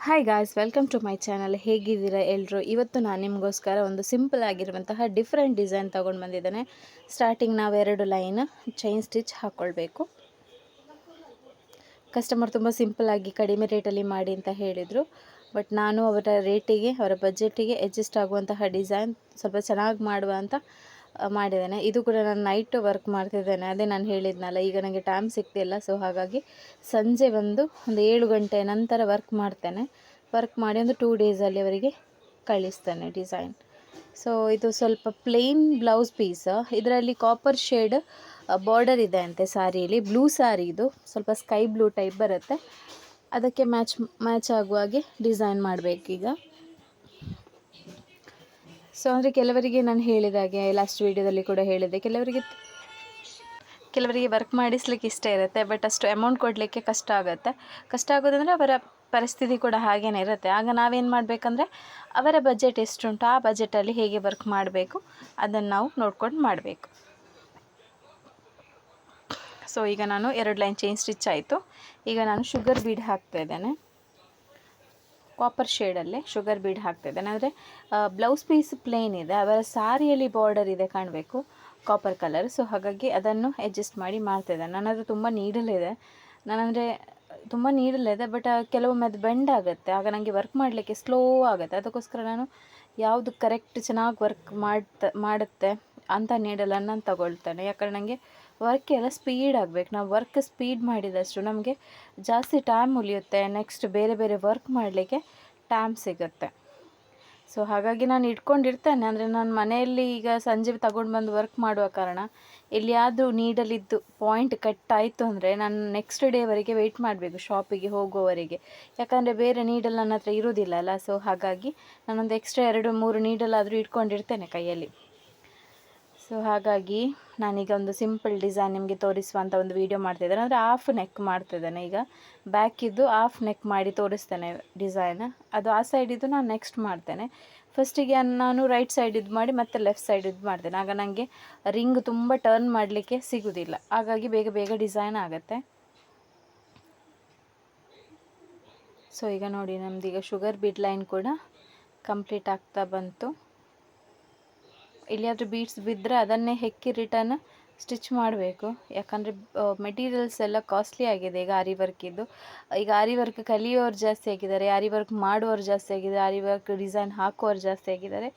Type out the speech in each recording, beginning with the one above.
Hi guys welcome to my channel ಹೇಗಿದ್ದೀರಾ ಎಲ್ಲರೂ ಇವತ್ತು ನಾನು ನಿಮಗೋಸ್ಕರ ಒಂದು ಸಿಂಪಲ್ ಆಗಿರುವಂತಹ ಡಿಫ್ರೆಂಟ್ ಡಿಸೈನ್ ತೊಗೊಂಡು ಬಂದಿದ್ದೇನೆ. ಸ್ಟಾರ್ಟಿಂಗ್ ನಾವು ಎರಡು ಲೈನ್ ಚೈನ್ ಸ್ಟಿಚ್ ಹಾಕ್ಕೊಳ್ಬೇಕು ಕಸ್ಟಮರ್ ತುಂಬ ಸಿಂಪಲ್ಲಾಗಿ ಕಡಿಮೆ ರೇಟಲ್ಲಿ ಮಾಡಿ ಅಂತ ಹೇಳಿದರು. ಬಟ್ ನಾನು ಅವರ ರೇಟಿಗೆ ಅವರ ಬಜೆಟಿಗೆ ಅಡ್ಜಸ್ಟ್ ಆಗುವಂತಹ ಡಿಸೈನ್ ಸ್ವಲ್ಪ ಚೆನ್ನಾಗಿ ಮಾಡುವ ಅಂತ ಮಾಡಿದ್ದೇನೆ. ಇದು ಕೂಡ ನಾನು ನೈಟ್ ವರ್ಕ್ ಮಾಡ್ತಿದ್ದೇನೆ. ಅದೇ ನಾನು ಹೇಳಿದ್ನಲ್ಲ, ಈಗ ನನಗೆ ಟೈಮ್ ಸಿಗ್ತಿಲ್ಲ ಸೊ ಹಾಗಾಗಿ ಸಂಜೆ ಬಂದು ಒಂದು ಏಳು ಗಂಟೆ ನಂತರ ವರ್ಕ್ ಮಾಡ್ತೇನೆ. ವರ್ಕ್ ಮಾಡಿ ಒಂದು ಟೂ ಡೇಸಲ್ಲಿ ಅವರಿಗೆ ಕಳಿಸ್ತೇನೆ ಡಿಸೈನ್ ಸೊ ಇದು ಸ್ವಲ್ಪ ಪ್ಲೇನ್ ಬ್ಲೌಸ್ ಪೀಸ್ ಇದರಲ್ಲಿ ಕಾಪರ್ ಶೇಡ್ ಬಾರ್ಡರ್ ಇದೆ ಅಂತೆ ಸಾರಿಯಲ್ಲಿ ಬ್ಲೂ ಸಾರಿ ಇದು. ಸ್ವಲ್ಪ ಸ್ಕೈ ಬ್ಲೂ ಟೈಪ್ ಬರುತ್ತೆ. ಅದಕ್ಕೆ ಮ್ಯಾಚ್ ಮ್ಯಾಚ್ ಆಗುವ ಹಾಗೆ ಡಿಸೈನ್ ಮಾಡಬೇಕೀಗ. ಸೊ ಅಂದರೆ ಕೆಲವರಿಗೆ ನಾನು ಹೇಳಿದಾಗೆ ಲಾಸ್ಟ್ ವೀಡಿಯೋದಲ್ಲಿ ಕೂಡ ಹೇಳಿದೆ ಕೆಲವರಿಗೆ ಕೆಲವರಿಗೆ ವರ್ಕ್ ಮಾಡಿಸ್ಲಿಕ್ಕೆ ಇಷ್ಟ ಇರುತ್ತೆ ಬಟ್ ಅಷ್ಟು ಅಮೌಂಟ್ ಕೊಡಲಿಕ್ಕೆ ಕಷ್ಟ ಆಗುತ್ತೆ. ಕಷ್ಟ ಆಗೋದಂದರೆ ಅವರ ಪರಿಸ್ಥಿತಿ ಕೂಡ ಹಾಗೇನೇ ಇರುತ್ತೆ. ಆಗ ನಾವೇನು ಮಾಡಬೇಕಂದ್ರೆ, ಅವರ ಬಜೆಟ್ ಎಷ್ಟುಂಟು ಆ ಬಜೆಟಲ್ಲಿ ಹೇಗೆ ವರ್ಕ್ ಮಾಡಬೇಕು ಅದನ್ನು ನಾವು ನೋಡ್ಕೊಂಡು ಮಾಡಬೇಕು. ಸೊ ಈಗ ನಾನು ಎರಡು ಲೈನ್ ಚೈನ್ ಸ್ಟಿಚ್ ಆಯಿತು. ಈಗ ನಾನು ಶುಗರ್ ಬೀಡ್ ಹಾಕ್ತಾ ಇದ್ದೇನೆ. ಕಾಪರ್ ಶೇಡಲ್ಲಿ ಶುಗರ್ ಬೀಡ್ ಹಾಕ್ತಾ ಇದ್ದೇನೆ ಅಂದರೆ ಬ್ಲೌಸ್ ಪೀಸ್ ಪ್ಲೇನ್ ಇದೆ. ಅವರ ಸಾರಿಯಲ್ಲಿ ಬಾರ್ಡರ್ ಇದೆ ಕಾಣಬೇಕು ಕಾಪರ್ ಕಲರ್ ಸೊ ಹಾಗಾಗಿ ಅದನ್ನು ಅಡ್ಜಸ್ಟ್ ಮಾಡಿ ಮಾಡ್ತಾ ಇದ್ದೇನೆ ನನ್ನ ಹತ್ರ ತುಂಬ ನೀಡಲಿದೆ. ನಾನಂದರೆ, ತುಂಬ ನೀಡಲಿದೆ ಬಟ್ ಕೆಲವೊಮ್ಮೆ ಅದು ಬೆಂಡ್ ಆಗುತ್ತೆ. ಆಗ ನನಗೆ ವರ್ಕ್ ಮಾಡಲಿಕ್ಕೆ ಸ್ಲೋ ಆಗುತ್ತೆ. ಅದಕ್ಕೋಸ್ಕರ ನಾನು ಯಾವುದು ಕರೆಕ್ಟ್ ಚೆನ್ನಾಗಿ ವರ್ಕ್ ಮಾಡ್ತಾ, ಮಾಡುತ್ತೆ ಅಂತ ನೀಡಲನ್ನು ನಾನು ತಗೊಳ್ತೇನೆ. ಯಾಕಂದರೆ ನನಗೆ ವರ್ಕ್ ಎಲ್ಲ ಸ್ಪೀಡ್ ಆಗಬೇಕು. ನಾವು ವರ್ಕ್ ಸ್ಪೀಡ್ ಮಾಡಿದಷ್ಟು ನಮಗೆ ಜಾಸ್ತಿ ಟೈಮ್ ಉಳಿಯುತ್ತೆ. ನೆಕ್ಸ್ಟ್ ಬೇರೆ ಬೇರೆ ವರ್ಕ್ ಮಾಡಲಿಕ್ಕೆ ಟೈಮ್ ಸಿಗುತ್ತೆ. ಸೊ ಹಾಗಾಗಿ ನಾನು ಇಟ್ಕೊಂಡಿರ್ತೇನೆ. ಅಂದರೆ ನಾನು ಮನೆಯಲ್ಲಿ ಈಗ ಸಂಜೆ ತಗೊಂಡು ಬಂದು ವರ್ಕ್ ಮಾಡುವ ಕಾರಣ ಎಲ್ಲಿಯಾದರೂ ನೀಡಲಿದ್ದು ಪಾಯಿಂಟ್ ಕಟ್ ಆಯಿತು ಅಂದರೆ ನಾನು ನೆಕ್ಸ್ಟ್ ಡೇವರೆಗೆ ವೆಯ್ಟ್ ಮಾಡಬೇಕು ಶಾಪಿಗೆ ಹೋಗುವವರೆಗೆ. ಯಾಕಂದರೆ ಬೇರೆ ನೀಡಲ್ ನನ್ನ ಹತ್ರ ಇರೋದಿಲ್ಲ ಅಲ್ಲ. ಸೊ ಹಾಗಾಗಿ ನಾನೊಂದು ಎಕ್ಸ್ಟ್ರಾ ಎರಡು ಮೂರು ನೀಡಲಾದರೂ ಇಟ್ಕೊಂಡಿರ್ತೇನೆ ಕೈಯಲ್ಲಿ. ಸೊ ಹಾಗಾಗಿ ನಾನೀಗ ಒಂದು ಸಿಂಪಲ್ ಡಿಸೈನ್ ನಿಮಗೆ ತೋರಿಸುವಂಥ ಒಂದು ವಿಡಿಯೋ ಮಾಡ್ತಿದ್ದೇನೆ ಅಂದರೆ ಹಾಫ್ ನೆಕ್ ಮಾಡ್ತಿದ್ದೇನೆ ಈಗ. ಬ್ಯಾಕಿದ್ದು ಹಾಫ್ ನೆಕ್ ಮಾಡಿ ತೋರಿಸ್ತೇನೆ ಡಿಸೈನ್ ಅದು ಆ ಸೈಡಿದ್ದು ನಾನು ನೆಕ್ಸ್ಟ್ ಮಾಡ್ತೇನೆ. ಫಸ್ಟಿಗೆ ನಾನು ರೈಟ್ ಸೈಡ್ ಇದು ಮಾಡಿ ಮತ್ತೆ ಲೆಫ್ಟ್ ಸೈಡ್ ಇದು ಮಾಡ್ತೇನೆ. ಆಗ ನನಗೆ ರಿಂಗ್ ತುಂಬ ಟರ್ನ್ ಮಾಡಲಿಕ್ಕೆ ಸಿಗೋದಿಲ್ಲ. ಹಾಗಾಗಿ ಬೇಗ ಬೇಗ ಡಿಸೈನ್ ಆಗುತ್ತೆ. ಸೊ ಈಗ ನೋಡಿ ನಮ್ದೀಗ ಶುಗರ್ ಬಿಡ್ ಲೈನ್ ಕೂಡ ಕಂಪ್ಲೀಟ್ ಆಗ್ತಾ ಬಂತು. ಎಲ್ಲಿಯಾದರೂ ಬೀಡ್ಸ್ ಬಿದ್ದರೆ ಅದನ್ನೇ ಹೆಕ್ಕಿ ರಿಟರ್ನ್ ಸ್ಟಿಚ್ ಮಾಡಬೇಕು. ಯಾಕಂದರೆ ಮೆಟೀರಿಯಲ್ಸ್ ಎಲ್ಲ ಕಾಸ್ಟ್ಲಿ ಆಗಿದೆ. ಈಗ ಆರಿ ವರ್ಕಿದ್ದು ಈಗ ಆರಿ ವರ್ಕ್ ಕಲಿಯೋರು ಜಾಸ್ತಿ ಆಗಿದ್ದಾರೆ. ಆರಿ ವರ್ಕ್ ಮಾಡುವವರು ಜಾಸ್ತಿ ಆಗಿದ್ದಾರೆ. ಆರಿ ವರ್ಕ್ ಡಿಸೈನ್ ಹಾಕುವವರು ಜಾಸ್ತಿ ಆಗಿದ್ದಾರೆ.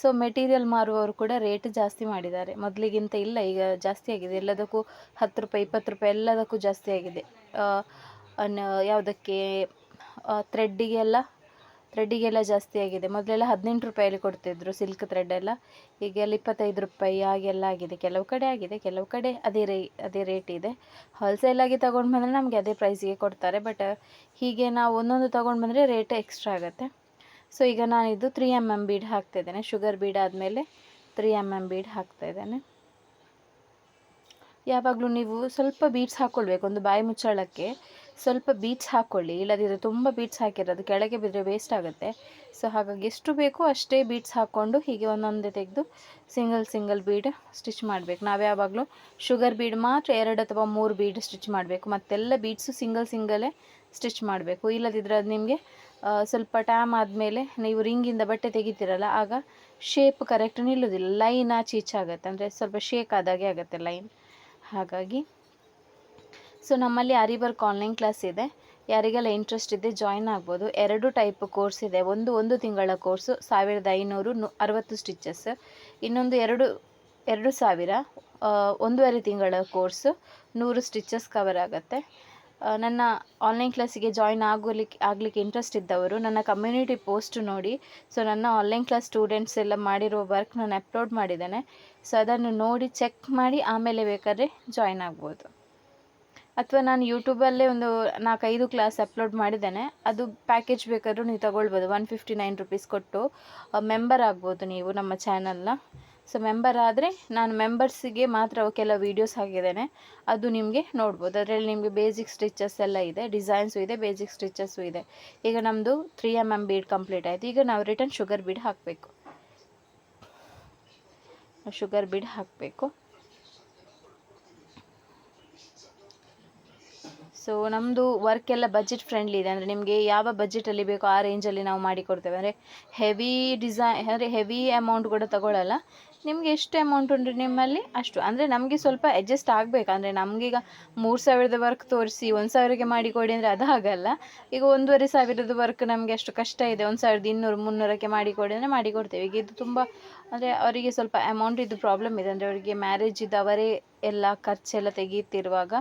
ಸೊ ಮೆಟೀರಿಯಲ್ ಮಾರುವವರು ಕೂಡ ರೇಟ್ ಜಾಸ್ತಿ ಮಾಡಿದ್ದಾರೆ. ಮೊದಲಿಗಿಂತ ಇಲ್ಲ, ಈಗ ಜಾಸ್ತಿ ಆಗಿದೆ. ಎಲ್ಲದಕ್ಕೂ ಹತ್ತು ರೂಪಾಯಿ, ಇಪ್ಪತ್ತು ರೂಪಾಯಿ ಎಲ್ಲದಕ್ಕೂ ಜಾಸ್ತಿ ಆಗಿದೆ. ಯಾವುದಕ್ಕೆ ಥ್ರೆಡ್ಡಿಗೆಲ್ಲ ಥ್ರೆಡ್ಡಿಗೆಲ್ಲ ಜಾಸ್ತಿ ಆಗಿದೆ. ಮೊದಲೆಲ್ಲ ಹದಿನೆಂಟು ರೂಪಾಯಲ್ಲಿ ಕೊಡ್ತಿದ್ರು ಸಿಲ್ಕ್ ಥ್ರೆಡ್ ಎಲ್ಲ. ಈಗೆಲ್ಲ ಇಪ್ಪತ್ತೈದು ರೂಪಾಯಿ, ಹಾಗೆಲ್ಲ ಆಗಿದೆ. ಕೆಲವು ಕಡೆ ಆಗಿದೆ, ಕೆಲವು ಕಡೆ ಅದೇ ರೇ ಅದೇ ರೇಟ್ ಇದೆ. ಹೋಲ್ಸೇಲಾಗಿ ತೊಗೊಂಡು ಬಂದರೆ ನಮಗೆ ಅದೇ ಪ್ರೈಸಿಗೆ ಕೊಡ್ತಾರೆ. ಬಟ್ ಹೀಗೆ ನಾವು ಒಂದೊಂದು ತೊಗೊಂಡು ಬಂದರೆ ರೇಟ್ ಎಕ್ಸ್ಟ್ರಾ ಆಗುತ್ತೆ. ಸೊ ಈಗ ನಾನಿದು ತ್ರೀ ಎಂ ಎಂ ಬೀಡ್ ಹಾಕ್ತಾಯಿದ್ದೇನೆ ಶುಗರ್ ಬೀಡ್ ಆದಮೇಲೆ ತ್ರೀ ಎಂ ಎಂ ಬೀಡ್ ಹಾಕ್ತಾಯಿದ್ದೇನೆ ಯಾವಾಗಲೂ ನೀವು ಸ್ವಲ್ಪ ಬೀಡ್ಸ್ ಹಾಕ್ಕೊಳ್ಬೇಕು ಒಂದು ಬಾಯಿ ಮುಚ್ಚಳಕ್ಕೆ ಸ್ವಲ್ಪ ಬೀಟ್ಸ್ ಹಾಕ್ಕೊಳ್ಳಿ ಇಲ್ಲದಿದ್ದರೆ ತುಂಬ ಬೀಟ್ಸ್ ಹಾಕಿರೋದು, ಕೆಳಗೆ ಬಿದ್ದರೆ ವೇಸ್ಟ್ ಆಗುತ್ತೆ. ಸೊ ಹಾಗಾಗಿ ಎಷ್ಟು ಬೇಕೋ ಅಷ್ಟೇ ಬೀಟ್ಸ್ ಹಾಕ್ಕೊಂಡು ಹೀಗೆ ಒಂದೊಂದೇ ತೆಗೆದು ಸಿಂಗಲ್ ಸಿಂಗಲ್ ಬೀಡ್ ಸ್ಟಿಚ್ ಮಾಡಬೇಕು. ನಾವು ಯಾವಾಗಲೂ ಶುಗರ್ ಬೀಡ್ ಮಾತ್ರ ಎರಡು ಅಥವಾ ಮೂರು ಬೀಡ್ ಸ್ಟಿಚ್ ಮಾಡಬೇಕು. ಮತ್ತೆಲ್ಲ ಬೀಡ್ಸು ಸಿಂಗಲ್ ಸಿಂಗಲೇ ಸ್ಟಿಚ್ ಮಾಡಬೇಕು. ಇಲ್ಲದಿದ್ದರೆ ಅದು ನಿಮಗೆ ಸ್ವಲ್ಪ ಟ್ಯಾಮ್ ಆದಮೇಲೆ ನೀವು ರಿಂಗಿಂದ ಬಟ್ಟೆ ತೆಗಿತೀರಲ್ಲ, ಆಗ ಶೇಪ್ ಕರೆಕ್ಟ್ ನಿಲ್ಲೋದಿಲ್ಲ. ಲೈನ್ ಆಚೆ ಆಗುತ್ತೆ. ಅಂದರೆ ಸ್ವಲ್ಪ ಶೇಕ್ ಆದಾಗೆ ಆಗುತ್ತೆ ಲೈನ್ ಹಾಗಾಗಿ ಸೊ ನಮ್ಮಲ್ಲಿ ಅರಿವರ್ಕ್ ಆನ್ಲೈನ್ ಕ್ಲಾಸ್ ಇದೆ. ಯಾರಿಗೆಲ್ಲ ಇಂಟ್ರೆಸ್ಟ್ ಇದೆ ಜಾಯಿನ್ ಆಗ್ಬೋದು. ಎರಡು ಟೈಪ್ ಕೋರ್ಸ್ ಇದೆ. ಒಂದು ಒಂದು ತಿಂಗಳ ಕೋರ್ಸು ಸಾವಿರದ ಐನೂರು ನು, ಅರವತ್ತು ಸ್ಟಿಚಸ್ ಇನ್ನೊಂದು ಎರಡು ಎರಡು ಸಾವಿರ ಒಂದೂವರೆ ತಿಂಗಳ ಕೋರ್ಸು ನೂರು ಸ್ಟಿಚಸ್ ಕವರ್ ಆಗುತ್ತೆ. ನನ್ನ ಆನ್ಲೈನ್ ಕ್ಲಾಸಿಗೆ ಜಾಯಿನ್ ಆಗೋಲಿಕ್ಕೆ ಆಗಲಿಕ್ಕೆ ಇಂಟ್ರೆಸ್ಟ್ ಇದ್ದವರು, ನನ್ನ ಕಮ್ಯುನಿಟಿ ಪೋಸ್ಟ್ ನೋಡಿ ಸೊ ನನ್ನ ಆನ್ಲೈನ್ ಕ್ಲಾಸ್ ಸ್ಟೂಡೆಂಟ್ಸ್ ಎಲ್ಲ ಮಾಡಿರೋ ವರ್ಕ್ ನಾನು ಅಪ್ಲೋಡ್ ಮಾಡಿದ್ದೇನೆ. ಸೊ ಅದನ್ನು ನೋಡಿ ಚೆಕ್ ಮಾಡಿ, ಆಮೇಲೆ ಬೇಕಾದ್ರೆ ಜಾಯಿನ್ ಆಗ್ಬೋದು. ಅಥವಾ ನಾನು ಯೂಟ್ಯೂಬಲ್ಲೇ ಒಂದು ನಾಲ್ಕೈದು ಕ್ಲಾಸ್ ಅಪ್ಲೋಡ್ ಮಾಡಿದ್ದೇನೆ. ಅದು ಪ್ಯಾಕೇಜ್ ಬೇಕಾದರೂ ನೀವು ತಗೊಳ್ಬೋದು. ಒನ್ ಫಿಫ್ಟಿ ನೈನ್ ರುಪೀಸ್ ಕೊಟ್ಟು ಮೆಂಬರ್ ಆಗ್ಬೋದು ನೀವು ನಮ್ಮ ಚಾನಲ್ನ ಸೊ ಮೆಂಬರ್ ಆದರೆ ನಾನು ಮೆಂಬರ್ಸಿಗೆ ಮಾತ್ರ ಕೆಲವು ವೀಡಿಯೋಸ್ ಹಾಕಿದ್ದೇನೆ. ಅದು ನಿಮಗೆ ನೋಡ್ಬೋದು. ಅದರಲ್ಲಿ ನಿಮಗೆ ಬೇಸಿಕ್ ಸ್ಟಿಚಸ್ ಎಲ್ಲ ಇದೆ. ಡಿಸೈನ್ಸು ಇದೆ ಬೇಸಿಕ್ ಸ್ಟಿಚಸ್ಸು ಇದೆ. ಈಗ ನಮ್ಮದು three M M bead complete ಆಯಿತು. ಈಗ ನಾವು ರಿಟರ್ನ್ ಶುಗರ್ ಬೀಡ್ ಹಾಕಬೇಕು. ಶುಗರ್ ಬೀಡ್ ಹಾಕಬೇಕು. ಸೊ ನಮ್ಮದು ವರ್ಕ್ ಎಲ್ಲ ಬಜೆಟ್ ಫ್ರೆಂಡ್ಲಿ ಇದೆ. ಅಂದರೆ ನಿಮಗೆ ಯಾವ ಬಜೆಟಲ್ಲಿ ಬೇಕೋ ಆ ರೇಂಜಲ್ಲಿ ನಾವು ಮಾಡಿಕೊಡ್ತೇವೆ. ಅಂದರೆ ಹೆವಿ ಡಿಸೈನ್ ಅಂದರೆ ಹೆವಿ ಅಮೌಂಟ್ ಕೂಡ ತಗೊಳ್ಳಲ್ಲ ನಿಮಗೆ ಎಷ್ಟು ಅಮೌಂಟ್ ಉಂಟು ನಿಮ್ಮಲ್ಲಿ? ಅಷ್ಟು, ಅಂದರೆ ನಮಗೆ ಸ್ವಲ್ಪ ಅಡ್ಜಸ್ಟ್ ಆಗಬೇಕು. ಅಂದರೆ ನಮಗೀಗ ಮೂರು ಸಾವಿರದ ವರ್ಕ್ ತೋರಿಸಿ, ಒಂದು ಸಾವಿರಕ್ಕೆ ಮಾಡಿಕೊಡಿ ಅಂದರೆ ಅದು ಆಗಲ್ಲ ಈಗ ಒಂದೂವರೆ ಸಾವಿರದ ವರ್ಕ್ ನಮಗೆ ಅಷ್ಟು ಕಷ್ಟ ಇದೆ. ಒಂದು ಸಾವಿರದ ಇನ್ನೂರು, ಮುನ್ನೂರಕ್ಕೆ ಮಾಡಿ ಕೊಡಿ ಅಂದರೆ ಮಾಡಿಕೊಡ್ತೇವೆ ಈಗ ಇದು ತುಂಬ, ಅಂದರೆ ಅವರಿಗೆ ಸ್ವಲ್ಪ ಅಮೌಂಟ್ ಇದು ಪ್ರಾಬ್ಲಮ್ ಇದೆ. ಅಂದರೆ ಅವರಿಗೆ ಮ್ಯಾರೇಜ್ ಇದು ಅವರೇ ಎಲ್ಲ ಖರ್ಚೆಲ್ಲ ತೆಗೀತಿರುವಾಗ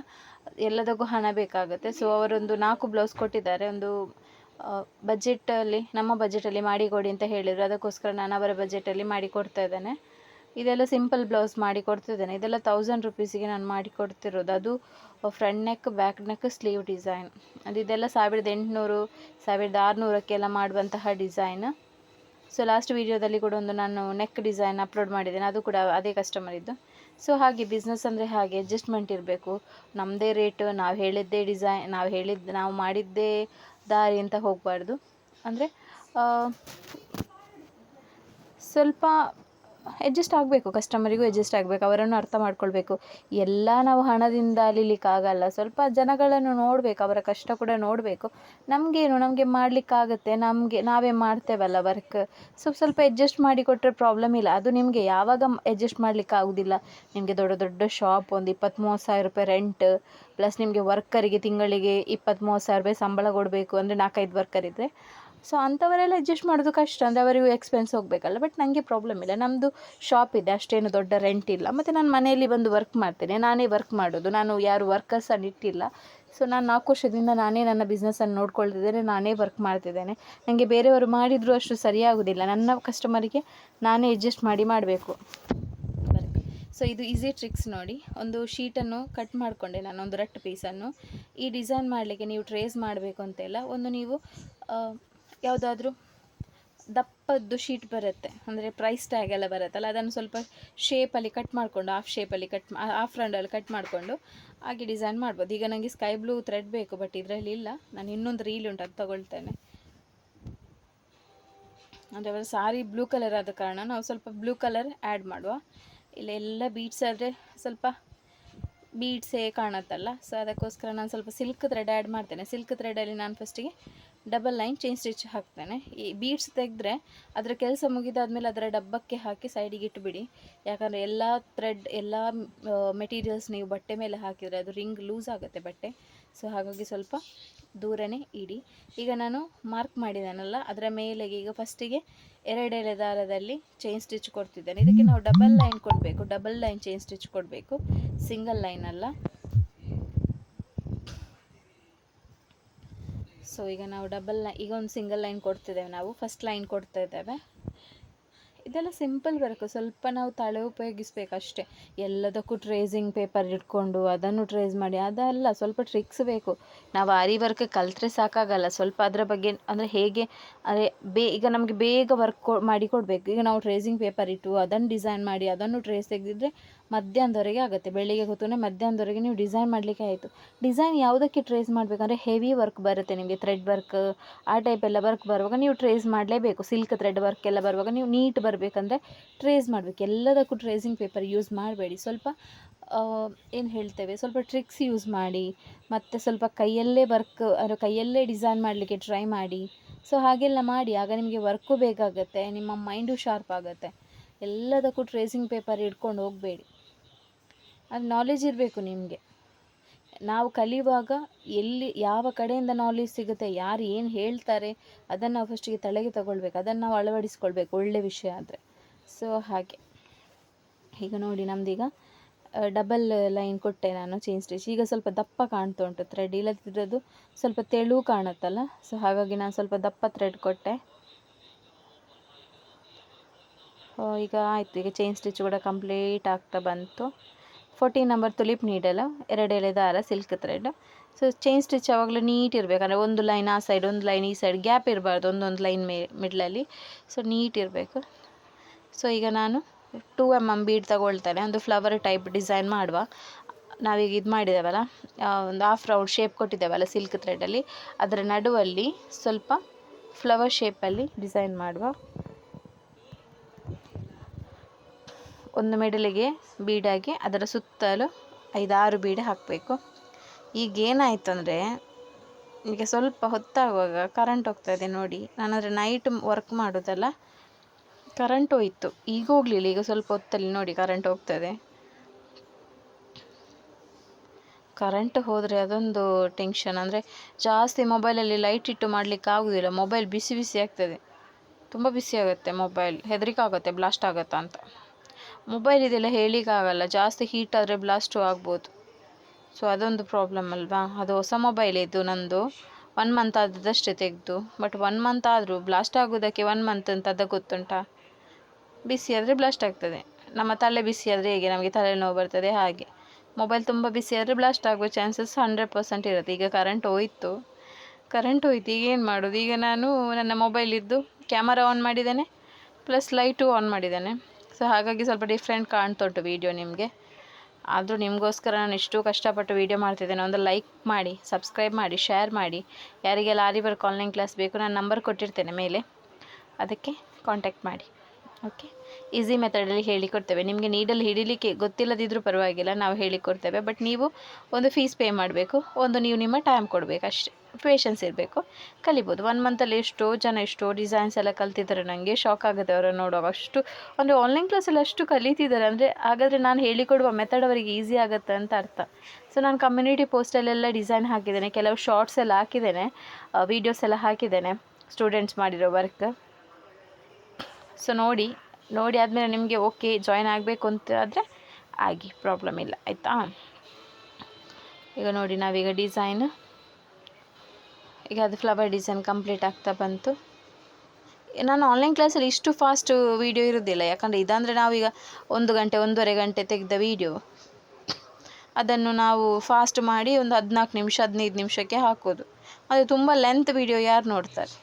ಎಲ್ಲದಕ್ಕೂ ಹಣ ಬೇಕಾಗುತ್ತೆ. ಸೊ ಅವರೊಂದು ನಾಲ್ಕು ಬ್ಲೌಸ್ ಕೊಟ್ಟಿದ್ದಾರೆ. ಒಂದು ಬಜೆಟಲ್ಲಿ ನಮ್ಮ ಬಜೆಟಲ್ಲಿ ಮಾಡಿಕೊಡಿ ಅಂತ ಹೇಳಿದರು. ಅದಕ್ಕೋಸ್ಕರ ನಾನು ಅವರ ಬಜೆಟಲ್ಲಿ ಮಾಡಿಕೊಡ್ತಾ ಇದ್ದೇನೆ. ಇದೆಲ್ಲ ಸಿಂಪಲ್ ಬ್ಲೌಸ್ ಮಾಡಿ ಕೊಡ್ತಿದ್ದೇನೆ. ಇದೆಲ್ಲ ತೌಸಂಡ್ ರುಪೀಸಿಗೆ ನಾನು ಮಾಡಿ ಕೊಡ್ತಿರೋದು. ಅದು front neck back neck sleeve design ಅದು ಇದೆಲ್ಲ ಸಾವಿರದ ಎಂಟುನೂರು, ಸಾವಿರದ ಆರುನೂರಕ್ಕೆಲ್ಲ ಮಾಡುವಂತಹ ಡಿಸೈನ್ ಸೊ ಲಾಸ್ಟ್ ವೀಡಿಯೋದಲ್ಲಿ ಕೂಡ ಒಂದು ನಾನು ನೆಕ್ ಡಿಸೈನ್ ಅಪ್ಲೋಡ್ ಮಾಡಿದ್ದೇನೆ. ಅದು ಕೂಡ ಅದೇ ಕಸ್ಟಮರ್ ಇದ್ದು ಸೊ ಹಾಗೆ ಬಿಸ್ನೆಸ್ ಅಂದರೆ ಹಾಗೆ ಅಡ್ಜಸ್ಟ್ಮೆಂಟ್ ಇರಬೇಕು. ನಮ್ಮದೇ ರೇಟ್ ನಾವು ಹೇಳಿದ್ದೇ ಡಿಸೈನ್ ನಾವು ಹೇಳಿದ್ದು ನಾವು ಮಾಡಿದ್ದೇ ದಾರಿ ಅಂತ ಹೋಗಬಾರ್ದು. ಅಂದರೆ ಸ್ವಲ್ಪ ಅಡ್ಜಸ್ಟ್ ಆಗಬೇಕು ಕಸ್ಟಮರಿಗೂ ಅಡ್ಜಸ್ಟ್ ಆಗಬೇಕು, ಅವರನ್ನು ಅರ್ಥ ಮಾಡ್ಕೊಳ್ಬೇಕು. ಎಲ್ಲ ನಾವು ಹಣದಿಂದ ಅಲಿಲಿಕ್ಕಾಗಲ್ಲ. ಸ್ವಲ್ಪ ಜನಗಳನ್ನು ನೋಡಬೇಕು, ಅವರ ಕಷ್ಟ ಕೂಡ ನೋಡಬೇಕು. ನಮಗೇನು, ನಮಗೆ ಮಾಡಲಿಕ್ಕಾಗತ್ತೆ, ನಮಗೆ, ನಾವೇ ಮಾಡ್ತೇವಲ್ಲ ವರ್ಕ್ ಸ್ವಲ್ಪ ಸ್ವಲ್ಪ ಅಡ್ಜಸ್ಟ್ ಮಾಡಿ ಕೊಟ್ಟರೆ ಪ್ರಾಬ್ಲಮ್ ಇಲ್ಲ. ಅದು ನಿಮಗೆ ಯಾವಾಗ ಅಡ್ಜಸ್ಟ್ ಮಾಡಲಿಕ್ಕೆ ಆಗೋದಿಲ್ಲ ನಿಮಗೆ ದೊಡ್ಡ ದೊಡ್ಡ ಶಾಪ್ ಒಂದು ಇಪ್ಪತ್ತು ಮೂವತ್ತು ಸಾವಿರ ರೂಪಾಯಿ ರೆಂಟ್ ಪ್ಲಸ್ ನಿಮಗೆ ವರ್ಕರಿಗೆ ತಿಂಗಳಿಗೆ ಇಪ್ಪತ್ತು ಮೂವತ್ತು ಸಾವಿರ ರೂಪಾಯಿ ಸಂಬಳ ಕೊಡಬೇಕು. ಅಂದರೆ ನಾಲ್ಕೈದು ವರ್ಕರ್ ಇದ್ದರೆ ಸೊ ಅಂಥವರೆಲ್ಲ ಅಡ್ಜಸ್ಟ್ ಮಾಡೋದು ಕಷ್ಟ. ಅಂದರೆ ಅವರಿಗೂ ಎಕ್ಸ್ಪೆನ್ಸ್ ಹೋಗಬೇಕಲ್ಲ. ಬಟ್ ನನಗೆ ಪ್ರಾಬ್ಲಮ್ ಇಲ್ಲ. ನಮ್ಮದು ಶಾಪ್ ಇದೆ. ಅಷ್ಟೇನು ದೊಡ್ಡ ರೆಂಟ್ ಇಲ್ಲ. ಮತ್ತು ನಾನು ಮನೆಯಲ್ಲಿ ಬಂದು ವರ್ಕ್ ಮಾಡ್ತೇನೆ. ನಾನೇ ವರ್ಕ್ ಮಾಡೋದು. ನಾನು ಯಾರು ವರ್ಕರ್ಸನ್ನು ಇಟ್ಟಿಲ್ಲ. ಸೊ ನಾನು ನಾಲ್ಕು ವರ್ಷದಿಂದ ನಾನೇ ನನ್ನ ಬಿಸ್ನೆಸ್ಸನ್ನು ನೋಡ್ಕೊಳ್ತಿದ್ದೇನೆ. ನಾನೇ ವರ್ಕ್ ಮಾಡ್ತಿದ್ದೇನೆ. ನನಗೆ ಬೇರೆಯವರು ಮಾಡಿದರೂ ಅಷ್ಟು ಸರಿಯಾಗೋದಿಲ್ಲ. ನನ್ನ ಕಸ್ಟಮರಿಗೆ ನಾನೇ ಅಡ್ಜಸ್ಟ್ ಮಾಡಿ ಮಾಡಬೇಕು. ಸೊ ಇದು ಈಸಿ ಟ್ರಿಕ್ಸ್ ನೋಡಿ. ಒಂದು ಶೀಟನ್ನು ಕಟ್ ಮಾಡಿಕೊಂಡೆ ನಾನು. ಒಂದು ರಟ್ಟು ಪೀಸನ್ನು ಈ ಡಿಸೈನ್ ಮಾಡಲಿಕ್ಕೆ ನೀವು ಟ್ರೇಸ್ ಮಾಡಬೇಕು ಅಂತೆಲ್ಲ. ಒಂದು ನೀವು ಯಾವುದಾದ್ರೂ ದಪ್ಪದ್ದು ಶೀಟ್ ಬರುತ್ತೆ. ಅಂದರೆ ಪ್ರೈಸ್ ಟ್ಯಾಗ್ ಎಲ್ಲ ಬರುತ್ತಲ್ಲ, ಅದನ್ನು ಸ್ವಲ್ಪ ಶೇಪಲ್ಲಿ ಕಟ್ ಮಾಡಿಕೊಂಡು ಹಾಫ್ ಶೇಪಲ್ಲಿ ಕಟ್ ಆಫ್ ರೌಂಡಲ್ಲಿ ಕಟ್ ಮಾಡಿಕೊಂಡು ಹಾಗೆ ಡಿಸೈನ್ ಮಾಡ್ಬೋದು. ಈಗ ನನಗೆ ಸ್ಕೈ ಬ್ಲೂ ಥ್ರೆಡ್ ಬೇಕು ಬಟ್ ಇದರಲ್ಲಿ ಇಲ್ಲ. ನಾನು ಇನ್ನೊಂದು ರೀಲ್ ಉಂಟು, ಅದು ತೊಗೊಳ್ತೇನೆ. ಅಂದರೆ ಅವರ ಸಾರಿ ಬ್ಲೂ ಕಲರ್ ಆದ ಕಾರಣ ನಾವು ಸ್ವಲ್ಪ ಬ್ಲೂ ಕಲರ್ ಆ್ಯಡ್ ಮಾಡುವ. ಇಲ್ಲ, ಎಲ್ಲ ಬೀಟ್ಸ್ ಆದರೆ ಸ್ವಲ್ಪ ಬೀಡ್ಸೇ ಕಾಣುತ್ತಲ್ಲ ಸೊ ಅದಕ್ಕೋಸ್ಕರ ನಾನು ಸ್ವಲ್ಪ ಸಿಲ್ಕ್ ಥ್ರೆಡ್ ಆ್ಯಡ್ ಮಾಡ್ತೇನೆ. ಸಿಲ್ಕ್ ಥ್ರೆಡಲ್ಲಿ ನಾನು ಫಸ್ಟಿಗೆ ಡಬಲ್ ಲೈನ್ ಚೈನ್ ಸ್ಟಿಚ್ ಹಾಕ್ತೇನೆ. ಈ ಬೀಡ್ಸ್ ತೆಗೆದ್ರೆ ಅದರ ಕೆಲಸ ಮುಗಿದಾದ್ಮೇಲೆ ಅದರ ಡಬ್ಬಕ್ಕೆ ಹಾಕಿ ಸೈಡಿಗೆ ಇಟ್ಟುಬಿಡಿ ಯಾಕಂದರೆ ಎಲ್ಲ ಥ್ರೆಡ್ ಎಲ್ಲ ಮೆಟೀರಿಯಲ್ಸ್ ನೀವು ಬಟ್ಟೆ ಮೇಲೆ ಹಾಕಿದರೆ ಅದು ರಿಂಗ್ ಲೂಸ್ ಆಗುತ್ತೆ ಬಟ್ಟೆ. ಸೊ ಹಾಗಾಗಿ ಸ್ವಲ್ಪ ದೂರನೇ ಇಡಿ. ಈಗ ನಾನು ಮಾರ್ಕ್ ಮಾಡಿದ್ದಾನಲ್ಲ ಅದರ ಮೇಲೆಗೆ ಈಗ ಫಸ್ಟಿಗೆ ಎರಡೆಳೆ ದಾರದಲ್ಲಿ ಚೈನ್ ಸ್ಟಿಚ್ ಕೊಡ್ತಿದ್ದೇನೆ. ಇದಕ್ಕೆ ನಾವು ಡಬಲ್ ಲೈನ್ ಕೊಡಬೇಕು. ಡಬಲ್ ಲೈನ್ ಚೈನ್ ಸ್ಟಿಚ್ ಕೊಡಬೇಕು. ಸಿಂಗಲ್ ಲೈನ್ ಅಲ್ಲ. ಸೊ ಈಗ ನಾವು ಡಬಲ್ ಲೈ ಈಗ ಒಂದು ಸಿಂಗಲ್ ಲೈನ್ ಕೊಡ್ತಿದ್ದೇವೆ ನಾವು. ಫಸ್ಟ್ ಲೈನ್ ಕೊಡ್ತಾ ಇದ್ದೇವೆ. ಇದೆಲ್ಲ ಸಿಂಪಲ್ ವರ್ಕ್ ಸ್ವಲ್ಪ ನಾವು ತಳೆ ಉಪಯೋಗಿಸ್ಬೇಕು ಅಷ್ಟೇ ಎಲ್ಲದಕ್ಕೂ ಟ್ರೇಸಿಂಗ್ ಪೇಪರ್ ಇಟ್ಕೊಂಡು ಅದನ್ನು ಟ್ರೇಸ್ ಮಾಡಿ, ಅದಲ್ಲ, ಸ್ವಲ್ಪ ಟ್ರಿಕ್ಸ್ ಬೇಕು. ನಾವು ಆರಿ ವರ್ಕ್ ಕಲ್ತ್ರೆ ಸಾಕಾಗಲ್ಲ. ಸ್ವಲ್ಪ ಅದರ ಬಗ್ಗೆ, ಅಂದರೆ ಹೇಗೆ ಅಂದರೆ ಬೇ, ಈಗ ನಮಗೆ ಬೇಗ ವರ್ಕ್ ಕೊ, ಮಾಡಿ ಕೊಡಬೇಕು. ಈಗ ನಾವು ಟ್ರೇಸಿಂಗ್ ಪೇಪರ್ ಇಟ್ಟು ಅದನ್ನು ಡಿಸೈನ್ ಮಾಡಿ ಅದನ್ನು ಟ್ರೇಸ್ ತೆಗೆದಿದ್ರೆ ಮಧ್ಯಾಹ್ನದವರೆಗೆ ಆಗುತ್ತೆ. ಬೆಳಿಗ್ಗೆ ಕೂತ್ಕೊಂಡ್ರೆ ಮಧ್ಯಾಹ್ನದವರೆಗೆ ನೀವು ಡಿಸೈನ್ ಮಾಡಲಿಕ್ಕೆ ಆಯಿತು. ಡಿಸೈನ್ ಯಾವುದಕ್ಕೆ ಟ್ರೇಸ್ ಮಾಡಬೇಕಂದ್ರೆ ಹೆವಿ ವರ್ಕ್ ಬರುತ್ತೆ ನಿಮಗೆ ಥ್ರೆಡ್ ವರ್ಕ್ ಆ ಟೈಪ್ ಎಲ್ಲ ವರ್ಕ್ ಬರುವಾಗ ನೀವು ಟ್ರೇಸ್ ಮಾಡಲೇಬೇಕು. ಸಿಲ್ಕ್ ಥ್ರೆಡ್ ವರ್ಕ್ ಎಲ್ಲ ಬರುವಾಗ ನೀವು ನೀಟ್ ಬರಬೇಕಂದ್ರೆ ಟ್ರೇಸ್ ಮಾಡಬೇಕು. ಎಲ್ಲದಕ್ಕೂ ಟ್ರೇಸಿಂಗ್ ಪೇಪರ್ ಯೂಸ್ ಮಾಡಬೇಡಿ. ಸ್ವಲ್ಪ ಏನು ಹೇಳ್ತೇವೆ, ಸ್ವಲ್ಪ ಟ್ರಿಕ್ಸ್ ಯೂಸ್ ಮಾಡಿ, ಮತ್ತು ಸ್ವಲ್ಪ ಕೈಯಲ್ಲೇ ವರ್ಕ್ ಅಂದರೆ ಕೈಯಲ್ಲೇ ಡಿಸೈನ್ ಮಾಡಲಿಕ್ಕೆ ಟ್ರೈ ಮಾಡಿ. ಸೊ ಹಾಗೆಲ್ಲ ಮಾಡಿ, ಆಗ ನಿಮಗೆ ವರ್ಕು ಬೇಕಾಗುತ್ತೆ, ನಿಮ್ಮ ಮೈಂಡು ಶಾರ್ಪ್ ಆಗುತ್ತೆ. ಎಲ್ಲದಕ್ಕೂ ಟ್ರೇಸಿಂಗ್ ಪೇಪರ್ ಇಟ್ಕೊಂಡು ಹೋಗಬೇಡಿ. ಅದು ನಾಲೆಜ್ ಇರಬೇಕು ನಿಮಗೆ. ನಾವು ಕಲಿಯುವಾಗ ಎಲ್ಲಿ, ಯಾವ ಕಡೆಯಿಂದ ನಾಲೆಜ್ ಸಿಗುತ್ತೆ, ಯಾರು ಏನು ಹೇಳ್ತಾರೆ, ಅದನ್ನು ನಾವು ಫಸ್ಟಿಗೆ ತಲೆಗೆ ತಗೊಳ್ಬೇಕು, ಅದನ್ನು ನಾವು ಅಳವಡಿಸ್ಕೊಳ್ಬೇಕು, ಒಳ್ಳೆ ವಿಷಯ ಆದರೆ. ಸೊ ಹಾಗೆ. ಈಗ ನೋಡಿ ನಮ್ಮದೀಗ ಡಬಲ್ ಲೈನ್ ಕೊಟ್ಟೆ ನಾನು ಚೈನ್ ಸ್ಟಿಚ್ ಈಗ ಸ್ವಲ್ಪ ದಪ್ಪ ಕಾಣ್ತಾ ಉಂಟು ಥ್ರೆಡ್ ಇಲ್ಲದಿರೋದು ಸ್ವಲ್ಪ ತೆಳು ಕಾಣುತ್ತಲ್ಲ? ಸೊ ಹಾಗಾಗಿ ನಾನು ಸ್ವಲ್ಪ ದಪ್ಪ ಥ್ರೆಡ್ ಕೊಟ್ಟೆ. ಈಗ ಆಯಿತು. ಈಗ ಚೈನ್ ಸ್ಟಿಚ್ ಕೂಡ ಕಂಪ್ಲೀಟ್ ಆಗ್ತಾ ಬಂತು. ಫೋರ್ಟೀನ್ ನಂಬರ್ ತುಲಿಪ್ ನೀಡಲು ಎರಡು ಎಳೆ ದಾರ silk thread so chain stitch ಯಾವಾಗಲೂ ನೀಟ್ ಇರಬೇಕು. ಅಂದರೆ ಒಂದು ಲೈನ್ ಆ ಸೈಡ್ ಒಂದು ಲೈನ್ ಈ ಸೈಡ್ ಗ್ಯಾಪ್ ಇರಬಾರ್ದು. ಒಂದೊಂದು ಲೈನ್ ಮೇ ಮಿಡ್ಲಲ್ಲಿ ಸೊ ನೀಟ್ ಇರಬೇಕು. ಸೊ ಈಗ ನಾನು ಟೂ ಎಂ ಎಂ ಬೀಡ್ ತಗೊಳ್ತೇನೆ. ಒಂದು ಫ್ಲವರ್ ಟೈಪ್ ಡಿಸೈನ್ ಮಾಡುವ. ನಾವೀಗ ಇದು ಮಾಡಿದ್ದೇವಲ್ಲ ಒಂದು ಹಾಫ್ ರೌಂಡ್ ಶೇಪ್ ಕೊಟ್ಟಿದ್ದೇವಲ್ಲ ಸಿಲ್ಕ್ ಥ್ರೆಡಲ್ಲಿ ಅದರ ನಡುವಲ್ಲಿ ಸ್ವಲ್ಪ ಫ್ಲವರ್ ಶೇಪಲ್ಲಿ ಡಿಸೈನ್ ಮಾಡುವ. ಒಂದು ಮಿಡಲಿಗೆ ಬೀಡಾಗಿ ಅದರ ಸುತ್ತಲೂ ಐದಾರು ಬೀಡಿ ಹಾಕಬೇಕು. ಈಗ ಏನಾಯ್ತು ಅಂದರೆ ಈಗ ಸ್ವಲ್ಪ ಹೊತ್ತಾಗುವಾಗ ಕರೆಂಟ್ ಹೋಗ್ತಾಯಿದೆ ನೋಡಿ. ನಾನಂದರೆ ನೈಟ್ ವರ್ಕ್ ಮಾಡೋದಲ್ಲ ಕರೆಂಟ್ ಹೋಯಿತು. ಈಗ ಹೋಗಲಿಲ್ಲ, ಈಗ ಸ್ವಲ್ಪ ಹೊತ್ತಲ್ಲಿ ನೋಡಿ ಕರೆಂಟ್ ಹೋಗ್ತದೆ ಕರೆಂಟ್ ಹೋದರೆ ಅದೊಂದು ಟೆನ್ಷನ್ ಅಂದರೆ ಜಾಸ್ತಿ ಮೊಬೈಲಲ್ಲಿ ಲೈಟ್ ಇಟ್ಟು ಮಾಡಲಿಕ್ಕೆ ಆಗೋದಿಲ್ಲ. ಮೊಬೈಲ್ ಬಿಸಿ ಬಿಸಿ ಆಗ್ತದೆ. ತುಂಬ ಬಿಸಿ ಆಗುತ್ತೆ ಮೊಬೈಲ್ ಹೆದರಿಕೆ ಆಗುತ್ತೆ ಬ್ಲಾಸ್ಟ್ ಆಗುತ್ತಾ ಅಂತ. ಮೊಬೈಲ್ ಇದೆಲ್ಲ ಹೇಳಲಿಕ್ಕಾಗಲ್ಲ ಜಾಸ್ತಿ ಹೀಟ್ ಆದರೆ ಬ್ಲಾಸ್ಟು ಆಗ್ಬೋದು. ಸೊ ಅದೊಂದು ಪ್ರಾಬ್ಲಮ್ ಅಲ್ವಾ? ಅದು ಹೊಸ ಮೊಬೈಲ್ ಇದ್ದು ನಂದು. ಒನ್ ಮಂತ್ ಆದದಷ್ಟೇ ತೆಗೆದು. ಬಟ್ ಒನ್ ಮಂತ್ ಆದರೂ ಬ್ಲಾಸ್ಟ್ ಆಗೋದಕ್ಕೆ ಒನ್ ಮಂತ್ ಅಂತ ಅದ ಗೊತ್ತುಂಟ? ಬಿಸಿ ಆದರೆ ಬ್ಲಾಸ್ಟ್ ಆಗ್ತದೆ. ನಮ್ಮ ತಲೆ ಬಿಸಿ ಆದರೆ ಹೇಗೆ? ನಮಗೆ ತಲೆನೋವು ಬರ್ತದೆ ಹಾಗೆ. ಮೊಬೈಲ್ ತುಂಬ ಬಿಸಿ ಆದರೆ ಬ್ಲಾಸ್ಟ್ ಆಗುವ ಚಾನ್ಸಸ್ ಹಂಡ್ರೆಡ್ ಪರ್ಸೆಂಟ್ ಇರುತ್ತೆ. ಈಗ ಕರೆಂಟ್ ಹೋಯಿತು. ಕರೆಂಟ್ ಹೋಯ್ತು. ಈಗ ಏನು ಮಾಡೋದು? ಈಗ ನಾನು ನನ್ನ ಮೊಬೈಲಿದ್ದು ಕ್ಯಾಮರಾ ಆನ್ ಮಾಡಿದ್ದೇನೆ. ಪ್ಲಸ್ ಲೈಟು ಆನ್ ಮಾಡಿದ್ದೇನೆ. ಸೊ ಹಾಗಾಗಿ ಸ್ವಲ್ಪ ಡಿಫ್ರೆಂಟ್ ಕಾಣ್ತಾ ಉಂಟು ವೀಡಿಯೋ ನಿಮಗೆ. ಆದರೂ ನಿಮಗೋಸ್ಕರ ನಾನು ಇಷ್ಟು ಕಷ್ಟಪಟ್ಟು ವೀಡಿಯೋ ಮಾಡ್ತಿದ್ದೇನೆ. ಒಂದು ಲೈಕ್ ಮಾಡಿ ಸಬ್ಸ್ಕ್ರೈಬ್ ಮಾಡಿ ಶೇರ್ ಮಾಡಿ. ಯಾರಿಗೆ ಲಾರಿ ವರ್ಕ್ ಆನ್ಲೈನ್ ಕ್ಲಾಸ್ ಬೇಕು, ನಾನು ನಂಬರ್ ಕೊಟ್ಟಿರ್ತೇನೆ ಮೇಲೆ. ಅದಕ್ಕೆ ಕಾಂಟ್ಯಾಕ್ಟ್ ಮಾಡಿ. ಓಕೆ ಈಸಿ ಮೆಥಡಲ್ಲಿ ಹೇಳಿಕೊಡ್ತೇವೆ. ನಿಮಗೆ ನೀಡಲ್ಲಿ ಹಿಡಿಲಿಕ್ಕೆ ಗೊತ್ತಿಲ್ಲದಿದ್ದರೂ ಪರವಾಗಿಲ್ಲ, ನಾವು ಹೇಳಿಕೊಡ್ತೇವೆ. ಬಟ್ ನೀವು ಒಂದು ಫೀಸ್ ಪೇ ಮಾಡಬೇಕು. ಒಂದು ನೀವು ನಿಮ್ಮ ಟೈಮ್ ಕೊಡಬೇಕು. ಅಷ್ಟೇ. ಪೇಷನ್ಸ್ ಇರಬೇಕು. ಕಲಿಬೋದು. ಒನ್ ಮಂತಲ್ಲಿ ಎಷ್ಟೋ ಜನ, ಎಷ್ಟೋ ಡಿಸೈನ್ಸ್ ಎಲ್ಲ ಕಲ್ತಿದ್ದಾರೆ. ನನಗೆ ಶಾಕ್ ಆಗುತ್ತೆ ಅವರನ್ನು ನೋಡುವಾಗ ಅಷ್ಟು, ಅಂದರೆ ಆನ್ಲೈನ್ ಕ್ಲಾಸಲ್ಲಿ ಅಷ್ಟು ಕಲಿತಿದ್ದಾರೆ. ಅಂದರೆ ಹಾಗಾದರೆ ನಾನು ಹೇಳಿಕೊಡುವ ಮೆಥಡ್ ಅವರಿಗೆ ಈಸಿ ಆಗುತ್ತೆ ಅಂತ ಅರ್ಥ. ಸೊ ನಾನು ಕಮ್ಯುನಿಟಿ ಪೋಸ್ಟಲ್ಲೆಲ್ಲ ಡಿಸೈನ್ ಹಾಕಿದ್ದೇನೆ. ಕೆಲವು ಶಾರ್ಟ್ಸ್ ಎಲ್ಲ ಹಾಕಿದ್ದೇನೆ. ವೀಡಿಯೋಸ್ ಎಲ್ಲ ಹಾಕಿದ್ದೇನೆ. ಸ್ಟೂಡೆಂಟ್ಸ್ ಮಾಡಿರೋ ವರ್ಕ್ ಸೊ ನೋಡಿ. ನೋಡಿ ಆದಮೇಲೆ ನಿಮಗೆ ಓಕೆ ಜಾಯ್ನ್ ಆಗಬೇಕು ಅಂತ ಆದರೆ ಆಗಿ ಪ್ರಾಬ್ಲಮ್ ಇಲ್ಲ, ಆಯಿತಾ? ಈಗ ನೋಡಿ ನಾವೀಗ ಡಿಸೈನ್ ಈಗ ಅದು ಫ್ಲವರ್ ಡಿಸೈನ್ ಕಂಪ್ಲೀಟ್ ಆಗ್ತಾ ಬಂತು. ನಾನು ಆನ್ಲೈನ್ ಕ್ಲಾಸಲ್ಲಿ ಇಷ್ಟು ಫಾಸ್ಟ್ ವೀಡಿಯೋ ಇರೋದಿಲ್ಲ, ಯಾಕಂದರೆ ಇದಂದರೆ ನಾವೀಗ ಒಂದು ಗಂಟೆ, ಒಂದೂವರೆ ಗಂಟೆ ತೆಗೆದ ವೀಡಿಯೋ ಅದನ್ನು ನಾವು ಫಾಸ್ಟ್ ಮಾಡಿ ಒಂದು ಹದಿನಾಲ್ಕು ನಿಮಿಷ, ಹದಿನೈದು ನಿಮಿಷಕ್ಕೆ ಹಾಕೋದು. ಅದು ತುಂಬ ಲೆಂತ್ ವೀಡಿಯೋ ಯಾರು ನೋಡ್ತಾರೆ?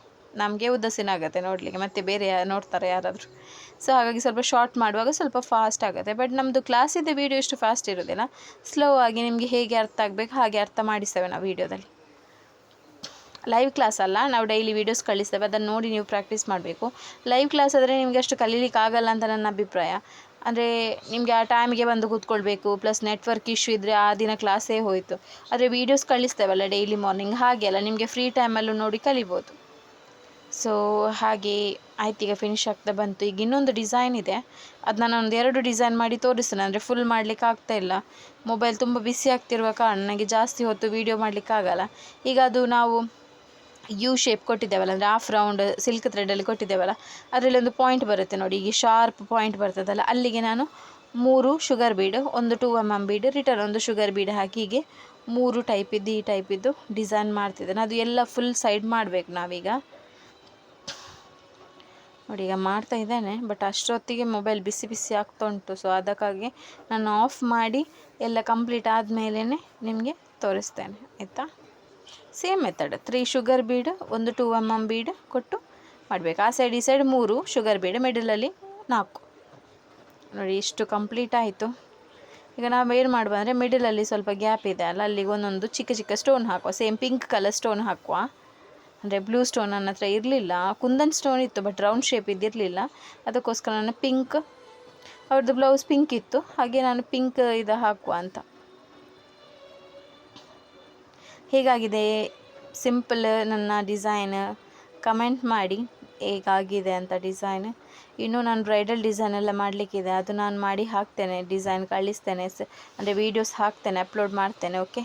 ನಮಗೆ ಉದಾಸೀನ ಆಗುತ್ತೆ ನೋಡಲಿಕ್ಕೆ, ಮತ್ತೆ ಬೇರೆ ನೋಡ್ತಾರೆ ಯಾರಾದರೂ. ಸೊ ಹಾಗಾಗಿ ಸ್ವಲ್ಪ ಶಾರ್ಟ್ ಮಾಡುವಾಗ ಸ್ವಲ್ಪ ಫಾಸ್ಟ್ ಆಗುತ್ತೆ. ಬಟ್ ನಮ್ಮದು ಕ್ಲಾಸಿದ್ದು ವೀಡಿಯೋ ಇಷ್ಟು ಫಾಸ್ಟ್ ಇರೋದಿಲ್ಲ. ಸ್ಲೋ ಆಗಿ ನಿಮಗೆ ಹೇಗೆ ಅರ್ಥ ಆಗಬೇಕು, ಹಾಗೆ ಅರ್ಥ ಮಾಡಿಸ್ತೇವೆ ನಾವು ವೀಡಿಯೋದಲ್ಲಿ ಲೈವ್ ಕ್ಲಾಸ್ ಅಲ್ಲ, ನಾವು ಡೈಲಿ ವೀಡಿಯೋಸ್ ಕಳಿಸ್ತೇವೆ. ಅದನ್ನು ನೋಡಿ ನೀವು ಪ್ರಾಕ್ಟೀಸ್ ಮಾಡಬೇಕು. ಲೈವ್ ಕ್ಲಾಸ್ ಆದರೆ ನಿಮಗೆ ಅಷ್ಟು ಕಲೀಲಿಕ್ಕೆ ಆಗಲ್ಲ ಅಂತ ನನ್ನ ಅಭಿಪ್ರಾಯ. ಅಂದರೆ ನಿಮಗೆ ಆ ಟೈಮಿಗೆ ಬಂದು ಕೂತ್ಕೊಳ್ಬೇಕು ಪ್ಲಸ್ ನೆಟ್ವರ್ಕ್ ಇಶ್ಯೂ ಇದ್ದರೆ ಆ ದಿನ ಕ್ಲಾಸೇ ಹೋಯಿತು. ಆದರೆ ವೀಡಿಯೋಸ್ ಕಳಿಸ್ತೇವಲ್ಲ ಡೈಲಿ ಮಾರ್ನಿಂಗ್ ಹಾಗೆ ಅಲ್ಲ, ನಿಮಗೆ ಫ್ರೀ ಟೈಮಲ್ಲೂ ನೋಡಿ ಕಲಿಬೋದು. ಸೊ ಹಾಗೆ ಆಯ್ತು, ಈಗ ಫಿನಿಶ್ ಆಗ್ತಾ ಬಂತು. ಈಗ ಇನ್ನೊಂದು ಡಿಸೈನ್ ಇದೆ. ಅದು ನಾನು ಒಂದು ಎರಡು ಡಿಸೈನ್ ಮಾಡಿ ತೋರಿಸ್ತೇನೆ. ಅಂದರೆ ಫುಲ್ ಮಾಡಲಿಕ್ಕೆ ಆಗ್ತಾ ಇಲ್ಲ. ಮೊಬೈಲ್ ತುಂಬ ಬಿಸಿ ಆಗ್ತಿರುವ ಕಾರಣ ನನಗೆ ಜಾಸ್ತಿ ಹೊತ್ತು ವೀಡಿಯೋ ಮಾಡಲಿಕ್ಕೆ ಆಗಲ್ಲ. ಈಗ ಅದು ನಾವು ಯು ಶೇಪ್ ಕೊಟ್ಟಿದ್ದೇವಲ್ಲ, ಅಂದರೆ ಹಾಫ್ ರೌಂಡ್ ಸಿಲ್ಕ್ ಥ್ರೆಡಲ್ಲಿ ಕೊಟ್ಟಿದ್ದೇವಲ್ಲ, ಅದರಲ್ಲಿ ಒಂದು ಪಾಯಿಂಟ್ ಬರುತ್ತೆ ನೋಡಿ. ಈಗ ಶಾರ್ಪ್ ಪಾಯಿಂಟ್ ಬರ್ತದಲ್ಲ, ಅಲ್ಲಿಗೆ ನಾನು ಮೂರು ಶುಗರ್ ಬೀಡು ಒಂದು two M M bead return ಒಂದು ಶುಗರ್ ಬೀಡ್ ಹಾಕಿ ಹೀಗೆ ಮೂರು ಟೈಪಿದ್ದು ಈ ಟೈಪಿದ್ದು ಡಿಸೈನ್ ಮಾಡ್ತಿದ್ದೇನೆ. ಅದು ಎಲ್ಲ ಫುಲ್ ಸೈಡ್ ಮಾಡಬೇಕು ನಾವೀಗ. ನೋಡಿ, ಈಗ ಮಾಡ್ತಾ ಇದ್ದೇನೆ ಬಟ್ ಅಷ್ಟೊತ್ತಿಗೆ ಮೊಬೈಲ್ ಬಿಸಿ ಬಿಸಿ ಆಗ್ತಾ ಉಂಟು. ಸೊ ಅದಕ್ಕಾಗಿ ನಾನು ಆಫ್ ಮಾಡಿ ಎಲ್ಲ ಕಂಪ್ಲೀಟ್ ಆದಮೇಲೆ ನಿಮಗೆ ತೋರಿಸ್ತೇನೆ, ಆಯಿತಾ? Same method three sugar bead ಒಂದು ಟೂ ಎಂ ಎಂ ಬೀಡ್ ಕೊಟ್ಟು ಮಾಡಬೇಕು. ಆ ಸೈಡ್ ಈ ಸೈಡ್ ಮೂರು ಶುಗರ್ ಬೀಡ್ ಮಿಡಲಲ್ಲಿ ನಾಲ್ಕು. ನೋಡಿ, ಇಷ್ಟು ಕಂಪ್ಲೀಟ್ ಆಯಿತು. ಈಗ ನಾವು ಏನು ಮಾಡುವ ಅಂದರೆ ಮಿಡಲಲ್ಲಿ ಸ್ವಲ್ಪ ಗ್ಯಾಪ್ ಇದೆ ಅಲ್ಲ, ಅಲ್ಲಿಗೆ ಒಂದೊಂದು ಚಿಕ್ಕ ಚಿಕ್ಕ ಸ್ಟೋನ್ ಹಾಕುವ. ಸೇಮ್ ಪಿಂಕ್ ಕಲರ್ ಸ್ಟೋನ್ ಹಾಕುವ. ಅಂದರೆ ಬ್ಲೂ ಸ್ಟೋನ್ ನನ್ನ ಹತ್ರ ಇರಲಿಲ್ಲ. ಕುಂದನ್ ಸ್ಟೋನ್ ಇತ್ತು ಬಟ್ ರೌಂಡ್ ಶೇಪ್ ಇದ್ದಿರಲಿಲ್ಲ. ಅದಕ್ಕೋಸ್ಕರ ನಾನು ಪಿಂಕ್ ಅವ್ರದ್ದು ಬ್ಲೌಸ್ ಪಿಂಕ್ ಇತ್ತು. ಹಾಗೆ ನಾನು ಪಿಂಕ್ ಇದು ಹಾಕುವ ಅಂತ. ಹೇಗಾಗಿದೆ? ಸಿಂಪಲ್ ನನ್ನ ಡಿಸೈನ್ ಕಮೆಂಟ್ ಮಾಡಿ. ಹೇಗಾಗಿದೆ ಅಂತ ಡಿಸೈನ್ ಇನ್ನೂ ನಾನು ಬ್ರೈಡಲ್ ಡಿಸೈನ್ ಎಲ್ಲ ಮಾಡಲಿಕ್ಕಿದೆ. ಅದು ನಾನು ಮಾಡಿ ಹಾಕ್ತೇನೆ ಡಿಸೈನ್ ಕಳಿಸ್ತೇನೆ. ಸ ಅಂದರೆ ವೀಡಿಯೋಸ್ ಹಾಕ್ತೇನೆ ಅಪ್ಲೋಡ್ ಮಾಡ್ತೇನೆ ಓಕೆ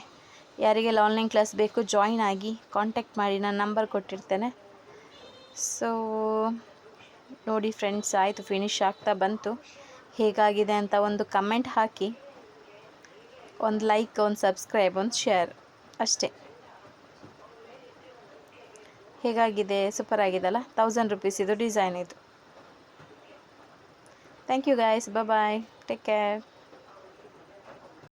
ಯಾರಿಗೆಲ್ಲ ಆನ್ಲೈನ್ ಕ್ಲಾಸ್ ಬೇಕು ಜಾಯಿನ್ ಆಗಿ ಕಾಂಟ್ಯಾಕ್ಟ್ ಮಾಡಿ, ನಾನು ನಂಬರ್ ಕೊಟ್ಟಿರ್ತೇನೆ. ಸೊ ನೋಡಿ ಫ್ರೆಂಡ್ಸ್ ಆಯಿತು ಫಿನಿಶ್ ಆಗ್ತಾ ಬಂತು. ಹೇಗಾಗಿದೆ ಅಂತ ಒಂದು ಕಮೆಂಟ್ ಹಾಕಿ, ಒಂದು ಲೈಕ್ ಒಂದು ಸಬ್ಸ್ಕ್ರೈಬ್ ಒಂದು ಶೇರ್ ಅಷ್ಟೇ. ಹೇಗಾಗಿದೆ? ಸೂಪರ್ ಆಗಿದೆಲ್ಲ ತೌಸಂಡ್ ರುಪೀಸ್ ಇದು ಡಿಸೈನ್ ಇದು. Thank you guys bye take care